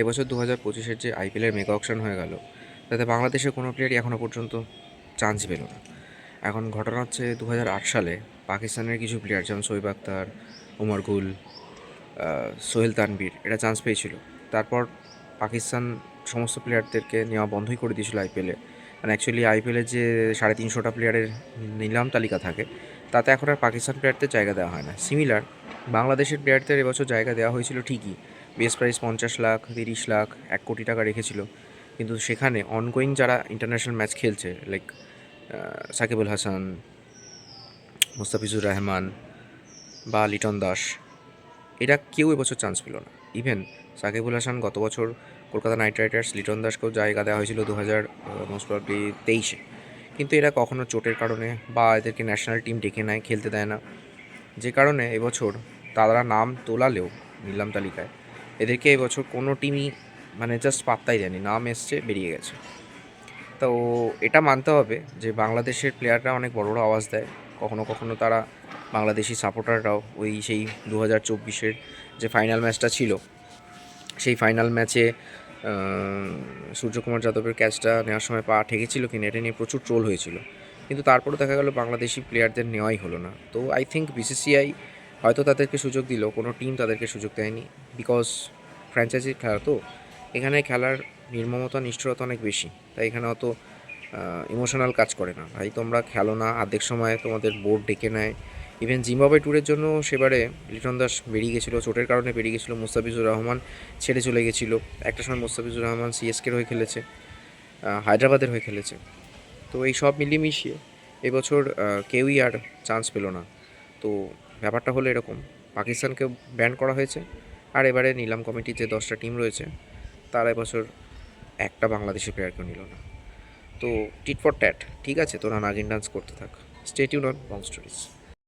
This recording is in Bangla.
এবছর দু হাজার পঁচিশের যে আইপিএলের মেগা অকশন হয়ে গেল, তাতে বাংলাদেশের কোনো প্লেয়ারই এখনও পর্যন্ত চান্স পেল না। এখন ঘটনা হচ্ছে দু হাজার আট সালে পাকিস্তানের কিছু প্লেয়ার যেমন শোয়েব আক্তার উমর গুল সোহেল তানবীর এরা চান্স পেয়েছিল। তারপর পাকিস্তান সমস্ত প্লেয়ারদেরকে নেওয়া বন্ধই করে দিয়েছিল আইপিএলে। মানে অ্যাকচুয়ালি আইপিএলের যে সাড়ে তিনশোটা প্লেয়ারের নিলাম তালিকা থাকে, তাতে এখন আর পাকিস্তান প্লেয়ারদের জায়গা দেওয়া হয় না। সিমিলার বাংলাদেশের প্লেয়ারদের এবছর জায়গা দেওয়া হয়েছিল ঠিকই। বেস প্রাইস পঞ্চাশ লাখ, তিরিশ লাখ, এক কোটি টাকা রেখেছিল। কিন্তু সেখানে অনগোয়িং যারা ইন্টারন্যাশনাল ম্যাচ খেলছে লাইক সাকিবুল হাসান, মুস্তাফিজুর রহমান বা লিটন দাস, এরা কেউ এবছর চান্স পেল না। ইভেন সাকিবুল হাসান গত বছর কলকাতা নাইট রাইডার্স লিটন দাসকেও জায়গা দেওয়া হয়েছিল দু হাজার মোস্ট প্রবলি তেইশে। কিন্তু এরা কখনো চোটের কারণে বা এদেরকে ন্যাশনাল টিম ডেকে নেয়, খেলতে দেয় না। যে কারণে এবছর তারা নাম তোলালেও নিলাম তালিকায়। এদেরকে এবছর কোনো টিমই মানে জাস্ট পাত্তাই দেয়নি, নাম এসছে, বেরিয়ে গেছে। তো এটা মানতে হবে যে বাংলাদেশের প্লেয়াররা অনেক বড় বড় আওয়াজ দেয়। কখনো কখনো তারা বাংলাদেশি সাপোর্টাররাও ওই সেই দু হাজার চব্বিশের যে ফাইনাল ম্যাচটা ছিল, সেই ফাইনাল ম্যাচে সূর্যকুমার যাদবের ক্যাচটা নেওয়ার সময় পা ঠেকেছিল কিনা এটা নিয়ে প্রচুর ট্রোল হয়েছিল। কিন্তু তারপরে দেখা গেল বাংলাদেশি প্লেয়ারদের নেওয়াই হলো না। তো আই থিঙ্ক বিসিসিআই হয়তো তাদেরকে সুযোগ দিল, কোনো টিম তাদেরকে সুযোগ দেয়নি। বিকজ ফ্র্যাঞ্চাইজি খেলা তো, এখানে খেলার নির্মমতা, নিষ্ঠুরতা অনেক বেশি। তাই এখানে অত ইমোশনাল কাজ করে না। ভাই, তোমরা খেলো না অর্ধেক সময় তোমাদের বোর্ড ডেকে নেয়। ইভেন জিম্বাবুয়ে ট্যুরের জন্য সেবারে লিটন দাস বেরিয়ে গেছিল, চোটের কারণে বেরিয়ে গেছিল, মুস্তাফিজুর রহমান ছেড়ে চলে গেছিল। একটা সময় মুস্তাফিজুর রহমান সিএসকের হয়ে খেলেছে হায়দ্রাবাদের হয়ে খেলেছে। তো এই সব মিলিয়ে মিশিয়ে এবছর কেউই আর চান্স পেল না। তো ব্যাপারটা হলো এরকম। পাকিস্তানকে ব্যান করা হয়েছে। আর এবারে নিলাম কমিটির যে দশটা টিম রয়েছে, তারা এবছর একটা বাংলাদেশি প্লেয়ারকেও নিল না। তো টিট ফর ট্যাট ঠিক আছে? তোরা নাগিন ডান্স করতে থাক। Stay tuned on Bong stories